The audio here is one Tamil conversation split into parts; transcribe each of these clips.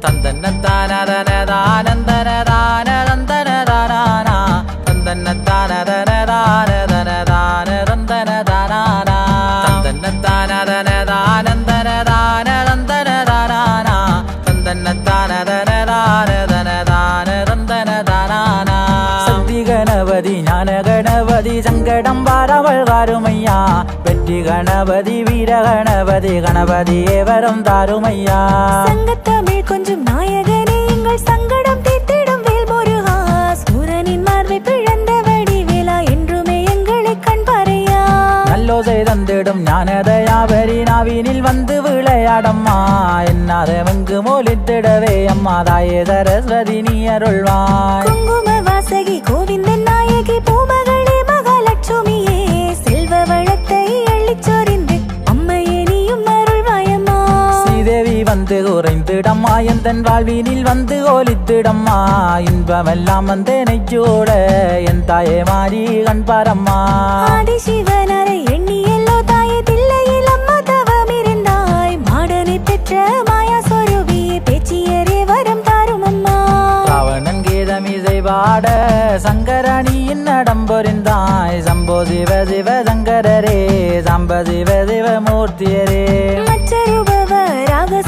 tan tan tan tan tan Ganapathi கணபதியே வரம் தாருமையா? சங்கத்தமிழ் கொஞ்சம் நாயகனே எங்கள் சங்கடம் தீர்த்திடும் வேல் முருகா சூரனின் மார்பை பிழந்த வடிவேலா என்றுமே எங்களை கண் பாறையா? நல்லோசை தந்திடும் ஞானதயாபரி நாவினில் வந்து விளையாடம்மா. என்னாத வெங்கு மோலித்திடவே அம்மா தாயே சரஸ்வதி நீ அருள்வாய். குங்கும வாசகி கோவிந்தன் நாயகி பூமகளே வந்து குறைந்திடம்மா எந்தன் வாழ்வினில் வந்து ஓலித்திடம்மா இன்பமெல்லாம் வந்து நெச்சோட என் தாயே மாறி கண்பாரம்மா சிவனரை எண்ணி எல்லோ தாயே தில்லையில் அம்மா தவம் இருந்தாய். மாடனை பெற்ற மாயா சொருபியே பேச்சியரே வரம் தாரும் அம்மா ராவணன் கீதமிசை பாட சங்கரணியின் நடம் பொறிந்தாய். சம்போ சிவ சிவ சங்கரரே சம்ப சிவ சிவ மூர்த்தியரே. ரகு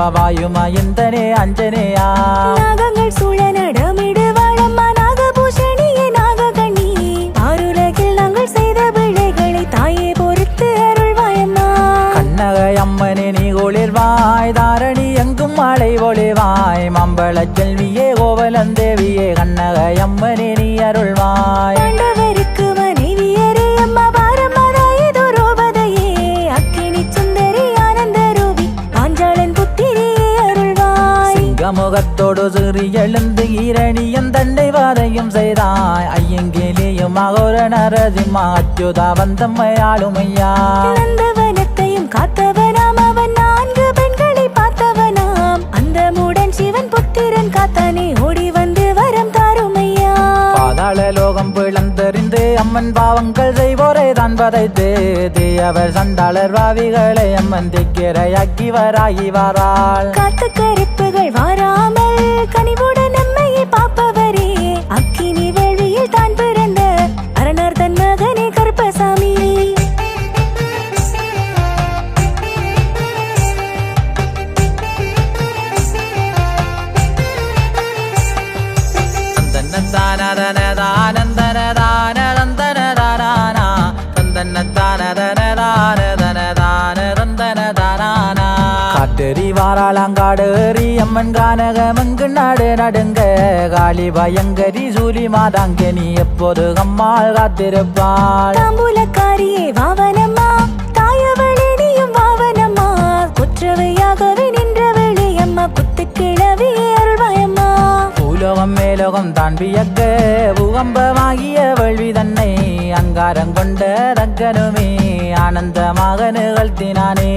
கைதருவாய் அப்பா வாயுமா எந்தனே அஞ்சனேயா? நாகங்கள் சூழ நடமிடு வாழம்மா நாகபூஷணியே நாககணி ஆருலகில் நாங்கள் செய்த பிழைகளை தாயே பொறுத்து அருள்வாயம்மா. கண்ணகை அம்மனே நீ குளிர்வாய் தாரணி எங்கும் மழை ஒளிவாய் மம்பள செல்வியே கோவலன் தேவியே கண்ணகை அம்மனே நீ அருள்வாய். சிங்கமுகத்தோடு சிறி எழுந்து ஈரணியும் தண்டை வாதையும் செய்தாய். ஐயங்கிலேயும் மகோர நரசிம்மா அச்சுதா வந்தம்மை ஆளுமையா நந்தவனத்தையும் காத்தவனாம். அவன் நான்கு பெண்களை பார்த்தவனாம். அந்த மூடன் சிவன் புத்திரன் காத்தானே ஓடி வந்து வரம் தாருமையா. பாதாள லோகம் பிளந்தறிந்து அம்மன் பாவங்கள் செய்வோரை தான் பதைத்து தீயவர் சண்டாளர் பாவிகளை அம்மன் திக்கிரையாக்கி வராகி வாராள். காத்து கருப்புகள் வராமல் கனிவு அம்மன் கானகமங்கு நாடு நடுங்க. காளி பயங்கரி சூலி மாதாங்க நீ எப்போது அம்மாள் காத்திருப்பாள்? தாம்பூலக்காரியே வாவனம்மா. தாயவளே நீயும் வாவனம்மா. குற்றவையாகவே நின்றவளே அம்மா. குத்துக்கிழவே அருள்வாயம்மா. பூலோகம் மேலோகம் தான் வியக்க பூகம்பமாகிய வேள்வி தன்னை அங்காரம் கொண்ட ரக்கனுமே ஆனந்தமாக நிகழ்த்தினானே.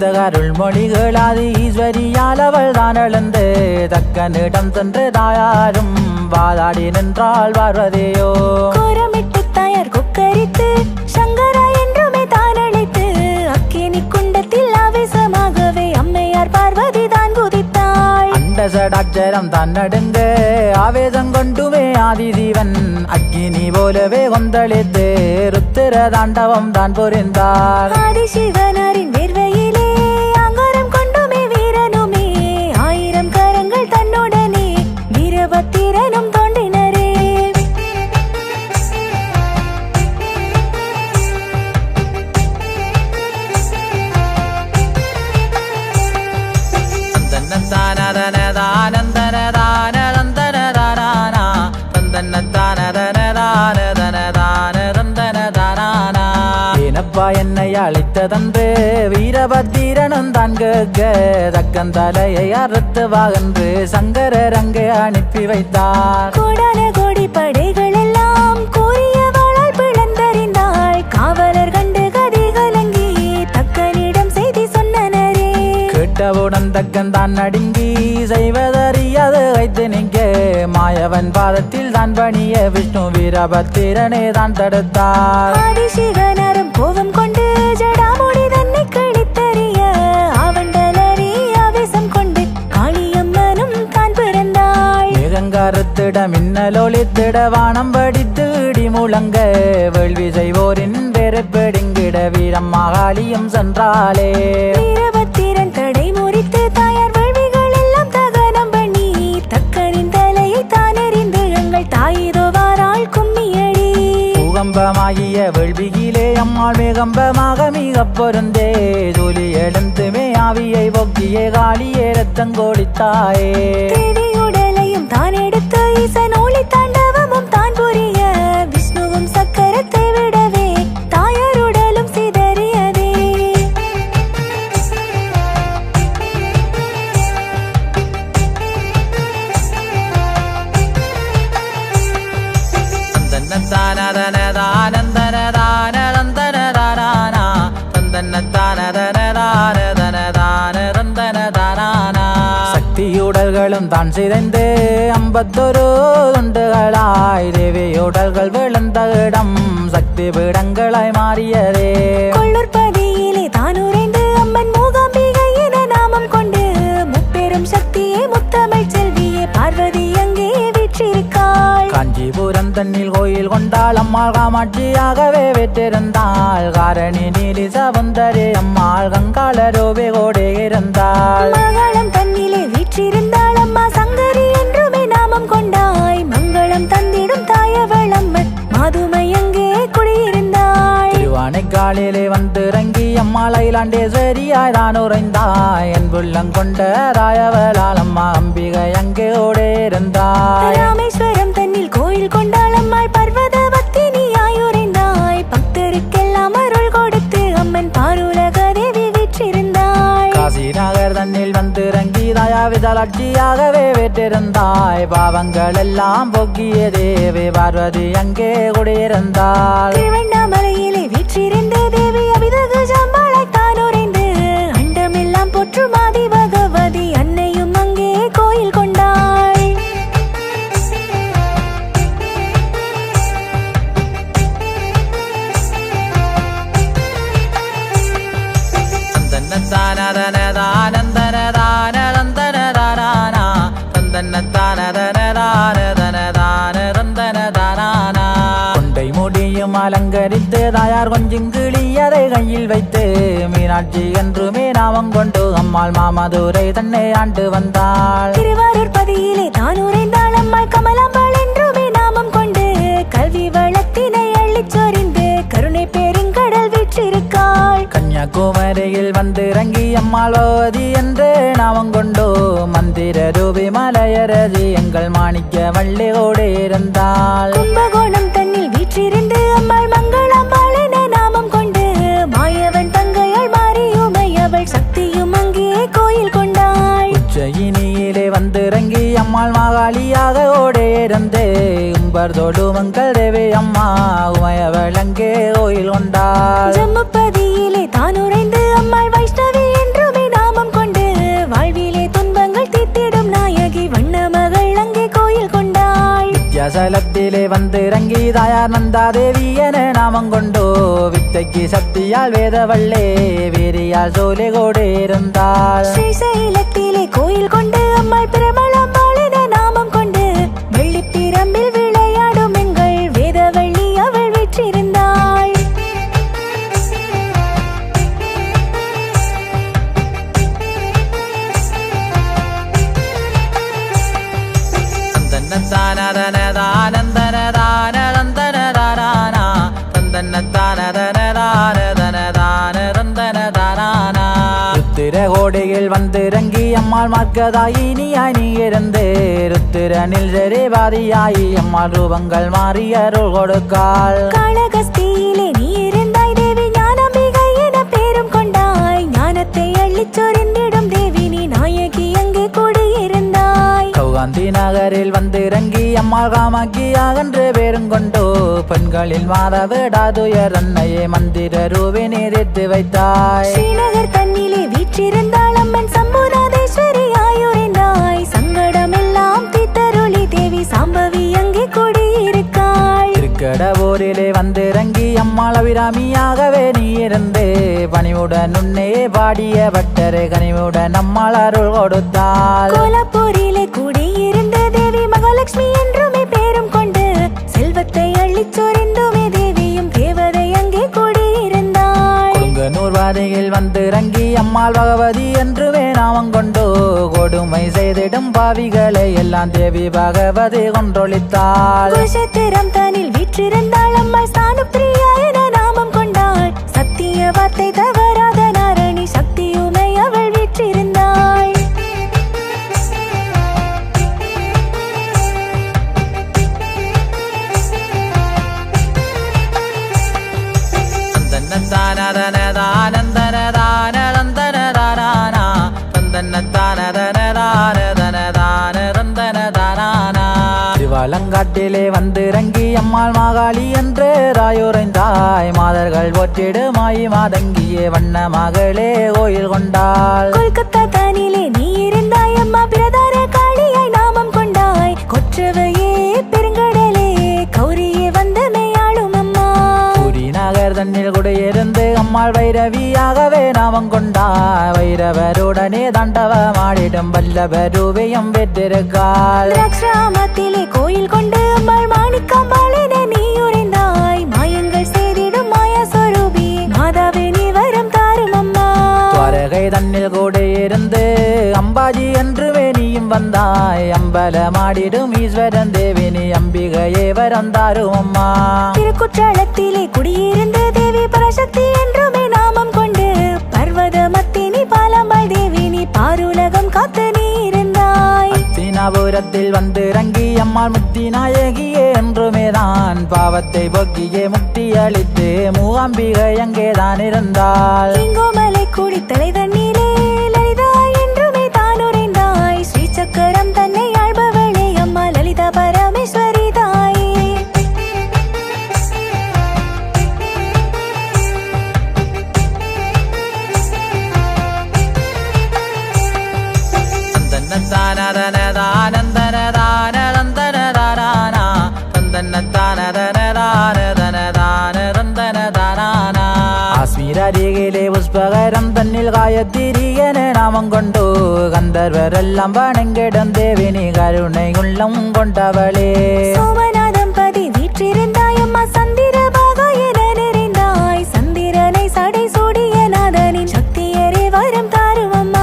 உரைத்த அருள் மொழிகளாது ஈஸ்வரியால் அவள் தான் எழுந்து தக்கனிடம் சென்று தாயாரும் வாதாடி நின்றாள் பார்வதியோ. கோரமிட்டு தாயார் கொக்கரித்து சங்கரா என்றுமே தான் அழைத்து அக்கினி குண்டத்தில் ஆவேசமாகவே அம்மையார் பார்வதி தான் குதித்தாள். அண்ட சடாட்சரம் தான் நடுங்க ஆவேசம் கொண்டுமே ஆதிசிவன் அக்கினி போலவே கொந்தளித்து ருத்திர தாண்டவம் தான் புரிந்தார் ஆதிசிவனாரின் அழைத்ததன்று வீரபத்திரனும் தான் கேட்க தக்கன் தலையை அறுத்து வாகன்று சங்கரர் அங்கே அனுப்பி வைத்தார். கோடான கோடி படைகள் எல்லாம் கூறியவளால் பிளந்தறிந்தாள் காவலர் கண்டு கதி கலங்கி தக்கனிடம் செய்தி சொன்னனரே. கேட்டவுடன் தக்கன் தான் நடுங்கி செய்வதறியாது வைத்து நிற்க மாயவன் பாதத்தில் தான் பணிய விஷ்ணு வீரபத்திரனே தான் தடுத்தார். ஆதிசிவனரும் கோபம் கொண்டு ஜடாமுடி தன்னை கழித்தறிய ஆவண்டலரி ஆவேசம் கொண்டு காளியம்மனும் தான் பிறந்தாள். மேகங்காரத்திட மின்னலொளித்திட வானம் படித்து இடி முழங்க வேள்வி செய்வோரின் பெருப்பெடுங்கிட வீரம் மகாளியும் சென்றாளே. ஆகிய வேள்வியிலே அம்மாள் மேகம்பமாக மிக பொருந்தே. ஜோலி எழுந்துமே ஆவியை பொக்கியே காளியே ரத்தங்கோடித்தாயே தேவி உடலையும் தான் எடுத்து ஈசன் ஒளித்த தான் சிதைந்து ஐம்பத்தொரு துண்டுகளாய் தேவியுடல்கள் விழுந்த இடம் சக்தி பீடங்களாய் மாறியதே. கொள்ளூர் பதியிலே தான் உறைந்து அம்மன் மூகாம்பிகை என நாமம் கொண்டு முப்பெரும் சக்தியே முத்தமிழ் செல்வியே பார்வதி அங்கே வீற்றிருக்காள். காஞ்சிபுரம் தன்னில் கோயில் கொண்டாள் அம்மாள் காமாட்சியாகவே வெற்றிருந்தாள். காரணி நீலி சவுந்தரி அம்மாள் கங்காளரோபே கோடே இருந்தாள் மகளம் தன்னிலே வீற்றிருந்தாள் மங்களம் தந்திடும் தாயவள் அம்மன் மாதுமை அங்கே குடியிருந்தாள். திருவானைக்காலிலே வந்து இறங்கி அம்மாள் ஐலாண்டேஸ்வரியாய் தான் உறைந்தாய். என் புள்ளம் கொண்ட ராயவளால் அம்மா அம்பிகை அங்கே ஓடே இருந்தாய் ராமேஸ்வரம் தன்னில் கோயில் கொண்டாள் பெற்றிருந்தாய் பாவங்கள் எல்லாம் பொக்கிய தேவி பார்வதி அங்கே குடியிருந்தாள். அலங்கரித்து தாயார் கொஞ்சம் கிளியதை கையில் வைத்து மீனாட்சி என்றுமே நாமம் கொண்டு அம்மாள் மாமதுரை தன்னை ஆண்டு வந்தாள். திருவாரூர் பதியிலே தான் உறைந்தாள் அம்மாள் கமலாம்பாள் என்றுமே நாமம் கொண்டு கல்வி வளத்தினை அள்ளிச் சொரிந்து கருணை பெருங்கடல் வீற்றிருக்காள். கன்னியாகுமரியில் வந்து இறங்கி அம்மாள் பகவதி என்று நாமம் கொண்டு மந்திர ரூபி மலையரசி எங்கள் மாணிக்க வள்ளியோடு இருந்தாள். கும்பகோணம் வீற்றிருந்து அம்மாள் மங்களாம்பாள் என நாமம் கொண்டு மாயவன் தங்கையாள் மாறியுமை அவள் சக்தியும் அங்கே கோயில் கொண்டாள். உச்சயினியிலே வந்து இறங்கி அம்மாள் மாகாளியாக ஓடே இருந்து உம்பர் தோடு மங்கள் தேவி அம்மா உமையவள் அங்கே கோயில் கொண்டாள். கொண்டாள் வந்து இறங்கி தாயார் நந்தா தேவி என நாமம் கொண்டோ. வித்தைக்கு சக்தியால் வேதவள்ளே வீரியால் சோலை கோடு இருந்தாள். ஸ்ரீசைலத்திலே கோயில் கொண்டு அம்மாள் பிரபலம்பாள் ருத்திரகோடையில் வந்து இறங்கி அம்மாள் மார்க்கதாயினியாய் நீ இருந்து ருத்திரனில் சரிபாதியாயி அம்மாள் ரூபங்கள் மாறி அருள் கொடுக்காள். காளகஸ்தியிலே நீ இருந்தாய் தேவி ஞானம்பிகை என பேர் அள்ளிச் சொரிந்திடும் கௌகாந்தி நகரில் வந்திறங்கி அம்மாள் காமாக்கி அகன்று பேருங்கொண்டோ பெண்களில் மாதவிடாதுயர் அன்னையே மந்திர ரூபி நீரிட்டு வைத்தாய். ஸ்ரீநகர் தன்னிலே வீற்றிருந்தாள் அம்மன் சம்புநாதேஸ்வரி ஆயுரைந்தாய் சங்கடமெல்லாம் தீத்தருளி தேவி சாம்பவி அங்கே கூடியிருக்காள். திருக்கடவூரிலே வந்திறங்கி அம்மாள் அபிராமியாகவே நீ இருந்து பணிவுடன் உன்னே பாடிய பட்டரு கனிவுடன் அம்மாள் அருள் கொடுத்தாள். கோலப்பூரிலே கூடியிருந்த தேவி மகாலட்சுமி என்றுமே பேரும் கொண்டு செல்வத்தை அள்ளிச் சொரிந்துமே தேவியும் தேவதை அங்கே கூடியிருந்தாள் கொடுங்கனூர் வாதையில் வந்திறங்கி அம்மாள் பகவதி என்றுமே நாமம் கொண்டு கொடுமை செய்திடும் பாவிகளை எல்லாம் தேவி பகவதி கொன்றொழித்தாள். குஷத்திரம் தனில் வீற்றிருந்தாள் அம்மாள் ஸ்தானப்பிரியா என நாமம் கொண்டாள். சத்திய வார்த்தை தவறாத திருவாலங்காட்டிலே வந்திறங்கி அம்மாள் மாகாளி என்று ராயுரைந்தாய் மாதர்கள் போற்றிடு மாயி மாதங்கியே வண்ண மகளே கோயில் கொண்டாள். கொல்கத்தா அம்மாள் வைரவியாகவே நாமம் கொண்டாய் வைரவருடனே தண்டவமாடிடும் வல்லபருவையும் பெற்றிருக்காள். திராட்சராமத்திலே கோயில் கொண்டு அம்பாள் மாணிக்கம்பாளின நீ உறைந்தாய் மாயங்கள் செய்திடும் மாயா சொரூபி மாதாவே நீ வரம் தாரும் அம்மா. துவரகை தன்னில் கூடியிருந்து அம்பாஜி என்று வேணியும் வந்தாய். அம்பலமாடிடும் ஈஸ்வரன் தேவினி அம்பிகையே வரம் தாரும் அம்மா. திருக்குற்றாலத்திலே குடியிருந்த பரசக்தி என்றுமே நாமம் கொண்டு பர்வத மத்தினி பாலம்பாள் தேவி நீ பாருலகம் காத்து நீ இருந்தாய் அத்தினாபுரத்தில் வந்து இறங்கி அம்மாள் முக்தி நாயகியே என்றுமே தான் பாவத்தை போக்கியே முக்தி அளித்து மூகாம்பிகை அங்கேதான் இருந்தாள். இங்கோமலை கூடி தலை தண்ணீரே കാലിൽ കായത്തിരിയനെ നാമം കൊണ്ടു ഗന്ധർവരെല്ലാം പണങ്കിടം ദേവിനി കരുണയുള്ളം കൊണ്ടവളേ സോമനാഥം പതി വീട്ടിരുന്നായമ്മ സന്ധിരഭാഗയനെറിന്തായ് സന്ധിരനെ സടൈ സൂടിയ നാഥനിൻ ശക്തിയേറെ വരം താരുമമ്മ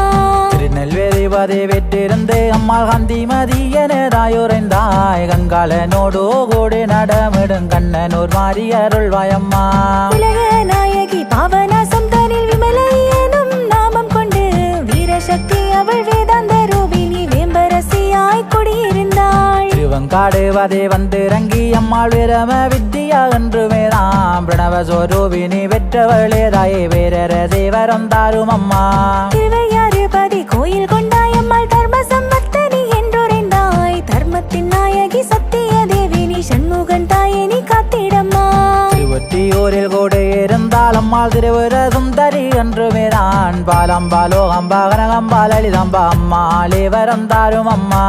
തിരുനെൽവേലി പതി വെറ്റിരുന്ന് അമ്മ ഹന്തിമതിയനതായുറൈന്തായ് കങ്കാലനോടു കൂടി നടമിടും കണ്ണനൂർ മാരിയരുൾവായമ്മ ഉലകനായകി പാവന திருவங்காடு வதை வந்து இறங்கி அம்மாள் விரம வித்தியா என்றுமே தாம் பிரணவ சொரூபினி பெற்றவளே தாயே வேறர தேவரம் தாரும் அம்மா திருவையாறு பதி கோயில் கொண்டாய் அம்மாள் தர்ம சம்பத்தனி என்றுரைந்தாய். தர்மத்தின் நாயகி சத்திய தேவி நீ சண்முகன் தாயே நீ காத்திடம்மா. திருவொற்றியூரில் கூட இருந்தால் அம்மாள் திருவுர சுந்தரி என்றுமே தான் பாலம்பாலோகம்பா கனகம்பா லலிதம்பா அம்மாளே வரம் தாரும் அம்மா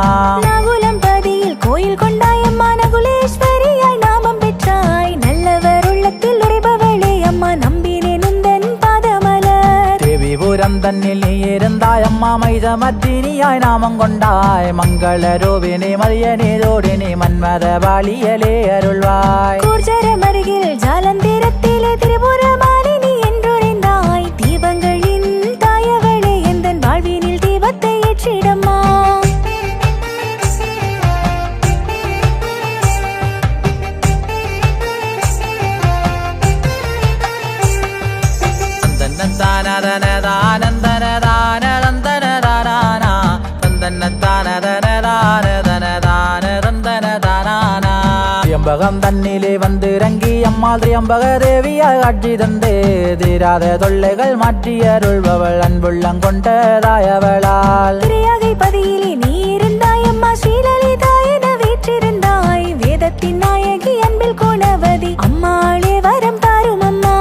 நாகுலம் பதியில் கோயில் கொண்டாய் அம்மா நகுலேஸ்வரியாய் நாமம் பெற்றாய். நல்லவர் உள்ளத்தில் உரைபவளே அம்மா நம்பினேன் உந்தன் பாதமலர். தேவிபுரம் தன்னில் நீ இருந்தாய் அம்மா மைதமத்தினியாய் நாமம் கொண்டாய். மங்கள ரூபினி மரியனே தோடினி மன்மத பாலியலே அருள்வாய். கூர்ஜரம் அருகில் ஜாலந்திரத்திலே திரிபுரமாலினி செம்பகம் தன்னிலே வந்து இறங்கி அம்மாள் திரியம்பக தேவியாய் காட்சி தந்து தீராத தொல்லைகள் மாற்றி அருள்பவள் அன்புள்ளம் கொண்டதாயவளால். திரையாகை பதியிலே நீ இருந்தாய் அம்மா ஸ்ரீலலிதா என வீற்றிருந்தாய். வேதத்தின் நாயகி அன்பில் குணவதி அம்மாளே வரம் தாரும் அம்மா.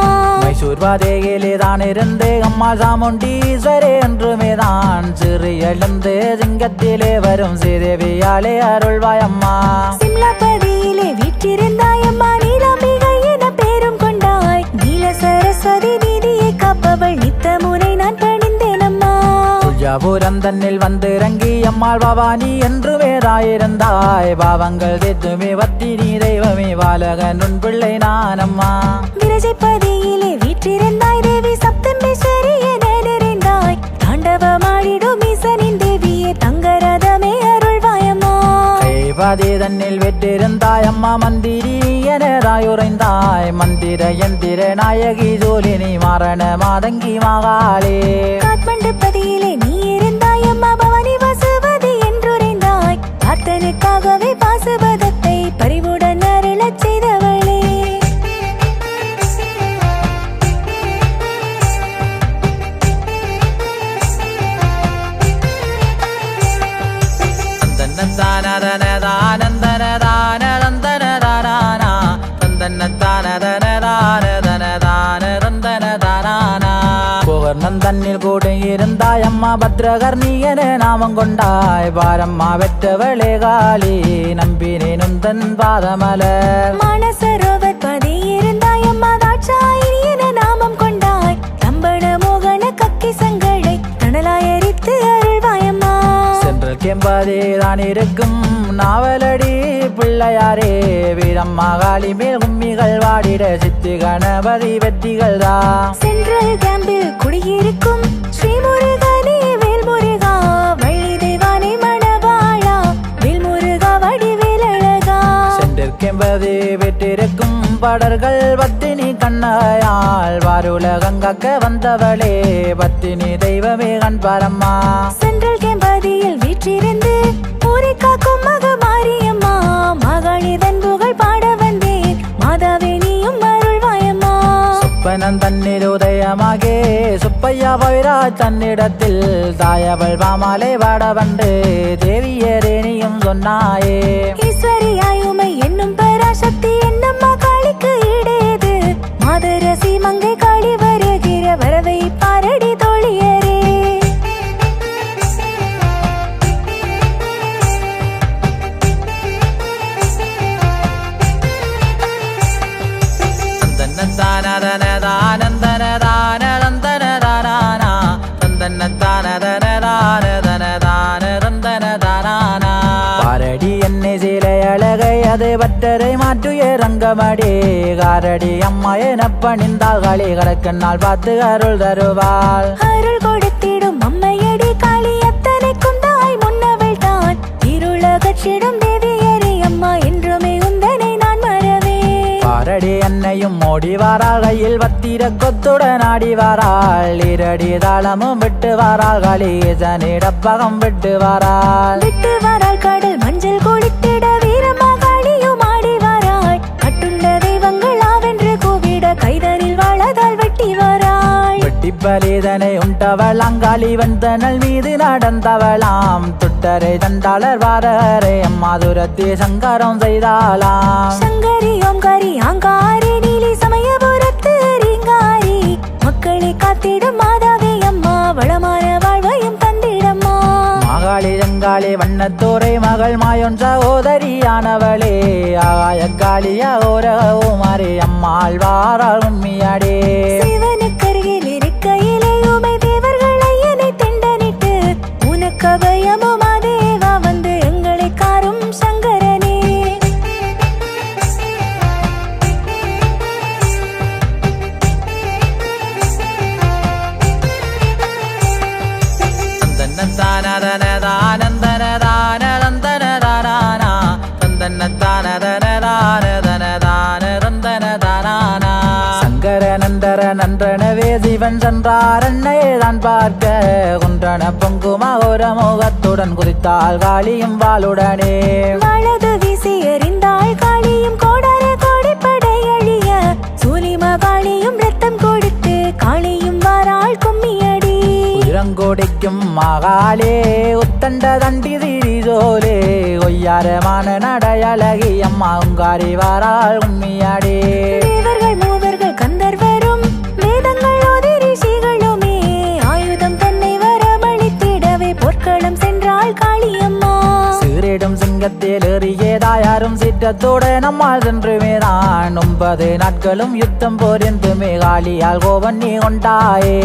மைசூர் பாதையிலே தான் இருந்து அம்மா சாமுண்டீஸ்வரே என்றுமே தான். சிறு எழுந்து சிங்கத்திலே வரும் ஸ்ரீதேவியாலே அருள்வாய் அம்மா. சிம்லா பதியிலே வீற்றிருந்தாய் அம்மா நீலாம்பிகை என பேரும் கொண்டாய். நீல சரஸ்வதி நீதியை காப்பவள். நித்த முறை நான் பணிந்தேன் அம்மா துஜாபுரம் தன்னில் வந்து இறங்கி அம்மாள் பவானி என்றுமே தாயிருந்தாய் பாவங்கள் தேத்துமே வத்தினி தெய்வமே பாலகன் உன் பிள்ளை நான் அம்மா அதே தன்னில் வெற்றிருந்தாய் அம்மா மந்திரி எனதாய் உறைந்தாய் மந்திர எந்திர நாயகி ஜோலினி மரண மாதங்கி மகாளே. காத்மண்டு பதியிலே நீ இருந்தாய் அம்மா பவானி வாசுவதி என்றுரைந்தாய். அத்தனுக்காகவே பாசுபதத்தை காளி நம்பினேனும் தன் பாதமலர் மானசரோவர் பதி இருந்தாய் அம்மா தாட்சாயினி என நாமம் கொண்டாய். தம்பட மோகன கக்கி சங்களை தணலாய் எரித்து அருள்வாயம்மா சென்றல் கெம்பாதே தான் இருக்கும் நாவலடி பிள்ளையாரே வீரம்மா காளி மேல் கும்மிகள் வாடிட சித்தி கணபதி வெற்றிகள் தான் சென்ட்ரல் கேம்பில் குடியிருக்கும் ஸ்ரீமுருகனே சென்றிருக்கென்பது வெற்றிருக்கும் படர்கள். பத்தினி கண்ணாயால் வாருலகங்கக்க வந்தவளே. பத்தினி தெய்வமே கண்பாரம்மா சென்ட்ரல் கேம்பதியில் வீற்றிருந்து ஊரை காக்கும் மக மாரியம்மா மகாளி தன் புகழ் பாட வந்தேன். மாதாவே நீயும் அருள்வாயம்மா. சுப்பனன் தன்னில் உதயமாகே. சுப்பையா பைரா தன்னிடத்தில் தாயவள் பாமாலை வாட வந்து. தேவியரே நீயும் சொன்னாயே. ஈஸ்வரியாயுமை வரவை பாரடி தோழியரே. பட்டரை மாற்றுய ரங்கமடி காரடி அம்மா என பணிந்தால் காளி கடக்கண்ணால் பார்த்து அருள் தருவாள். அருள் கொடுத்திடும் அம்மையடி காளி அத்தனைக்கும் தாய் முன்னவள் தான். இருளகற்றிடும் தேவியரே அம்மா என்றுமே உந்தனை நான் மறவே பாரடி என்னையும் ஓடி வாராள் கையில் வத்திர கொத்துடன் ஆடி வாராள். இரடி தாளமும் விட்டு வாராள் காளி ஜனிடப்பகம் விட்டு வாராள். விட்டு வராள் கடல் மஞ்சள் குளித்திட பலிதனை உண்டவள் அங்காளி வந்தனல் மீது நடந்தவளாம். துட்டரை தண்டாளர் வாரரை அம்மாதுரத்தி சங்கரம் செய்தாளாம். சங்கரி ஓம்காரி ஆங்காரி நீலி சமயபுரத்து ரீங்காரி. மக்களை காத்திடும் மாதாவே அம்மா வளமான வாழ்வையும் தந்திடம்மா. மகாளி ஜங்காளி வண்ணத்தோரை மகள் மாயொன் சகோதரியானவளே. ஆகாய காளியா ஓரகுமாரி அம்மாள் வாராள் உண்மையாடே சிவனுக்கருகில் ಕವಯ தேவன் சென்றார். அன்னைதான் பார்க்க. குன்றன பொங்குமா ஒரு முகத்துடன் குறித்தாள் காளியும் வாளுடனே. வலது வீசி எறிந்தாள். காளியும் கோடரே கோடிப்படை அழிய. சூலிம காளியும் ரத்தம் கொடுத்து காளியும் வாராள் கும்மியடி. இளங்கோடிக்கும் மகாலே உத்தண்ட தண்டி திரிதோலே. கொய்யாரமான நடையழகி அம்மா உங்காரி வாராள் உம்மியாடே சிங்கத்தில் ஏறியதாயாரும் சிற்றத்தோடு நம்மால் சென்றுமேதான் ஒன்பது நாட்களும் யுத்தம் போரிந்துமே காளியால் கோவன் நீ கொண்டாயே.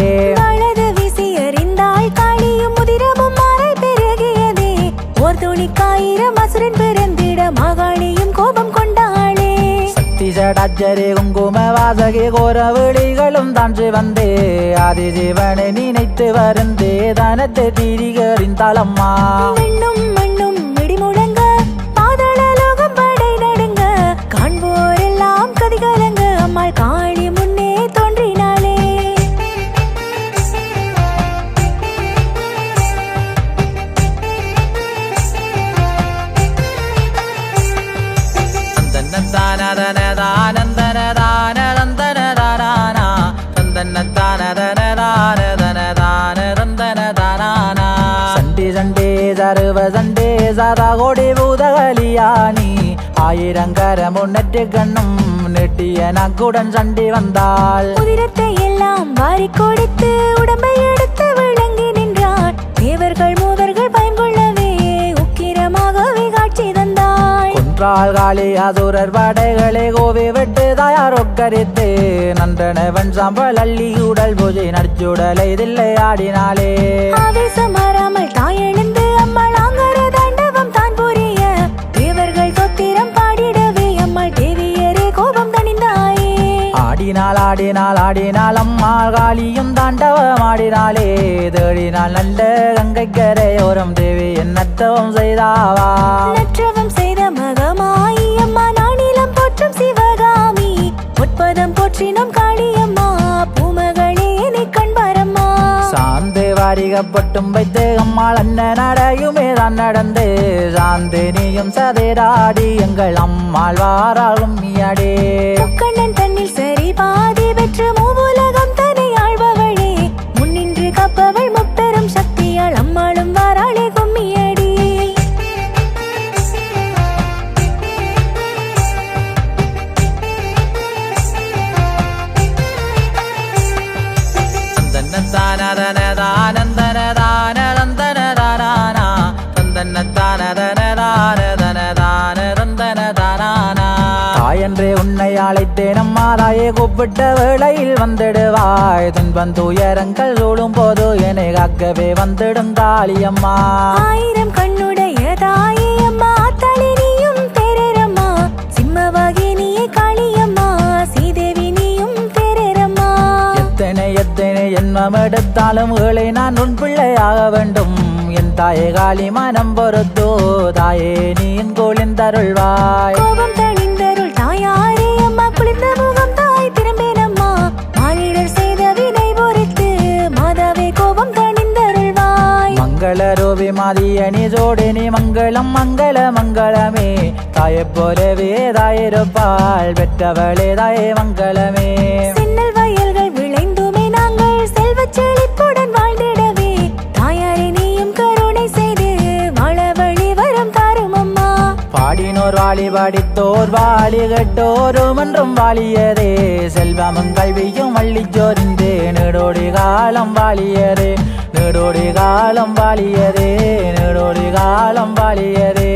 வீசி எறிந்தாள் காளியும் முதிரமும் மாறை பெருகியதே. ஓர் துணிக்காயிரம் அசுரன் பிறந்திட மாகாளியும் கோபம் கொண்டாளே. சக்தி ஜடாச்சரி குங்கும வாசகி கோர விழிகளும் தான்று வந்தே. ஆதிஜீவனை நினைத்து வருந்தே தனத்தை திரிகறிந்தாளம்மா சண்டே சண்டே சருவ சதா கோடி பூதகலியானி ஆயிரங்கர முன்னற்று கண்ணும் நெட்டிய நக்குடன் சண்டி வந்தாள் உதிரத்தை எல்லாம் வாரி கொடுத்து உடம்பை தந்தாள் கொன்றாள் காளி அசுரர் படைகளை கோவி விட்டு தாயார் ஒக்கரித்து நன்றனவன் சாம்பல் அள்ளி உடல் பூஜை நடிச்சுடலை இதில்லை ஆடினாளே. ஆவேசம் மாறாமல் தாய் எழுந்து அம்மாள் ஆங்கர தாண்டவம் தான் புரிய தேவர்கள் சொத்திரம் பாடிடவே அம்மாள் தேவியரே கோபம் தணிந்தாயே. ஆடினாள் ஆடினாள் ஆடினாள் அம்மாள் காளியும் தாண்டவம் ஆடினாளே. தேடினாள் நல்ல கங்கை கரையோரம் தேவி என்னத்தவம் செய்தாவா? போற்றினும் காளியம்மா பூமகளே என்னை கண்பாரம்மா. சாந்து வாரிகப்பட்டும் வைத்து அம்மாள் அண்ணன் நடையுமே தான் நடந்து. சாந்து நீயும் சதைராடி எங்கள் அம்மாள் வாராகும் மீயாடே முக்கண்ணன் தன்னில் சரி பாதி பெற்று மூவுலகம் உன்னை அழைத்தேன் அம்மா தாயே கூப்பிட்ட வேளையில் வந்துடுவாய். துன்பம் துயரங்கள் சூழும் போது என்னை காக்கவே வந்துடும் காளியம்மா ஆயிரம் கண்ணுடைய தாயே அம்மா ஆத்தாளி நீயும் தேரேரம்மா சிம்மவாகி நீயே காளியம்மா சீதேவி நீயும் தேரேரம்மா எத்தனை எத்தனை எண்ணம் எடுத்தாலும் ஏழை நான் உன் பிள்ளையாக வேண்டும். என் தாயே காளி மனம் பொறுத்தோ தாயே நீ என் கோளின் தருள்வாய் தணிந்தருள்வாய் மங்கள ரூபி மாதியணி ஜோடினி மங்களம் மங்கள மங்களமே. தாயை போலவே பாடினோர் வாழி படித்தோர் வாழி கட்டோரும் என்றும் வாழியதே செல்வமும் கல்வியும் வள்ளி ஜோரிந்தே நெடோடி காலம் வாழியதே நெடோடி காலம் வாழியதே நெடோடி காலம் வாழியதே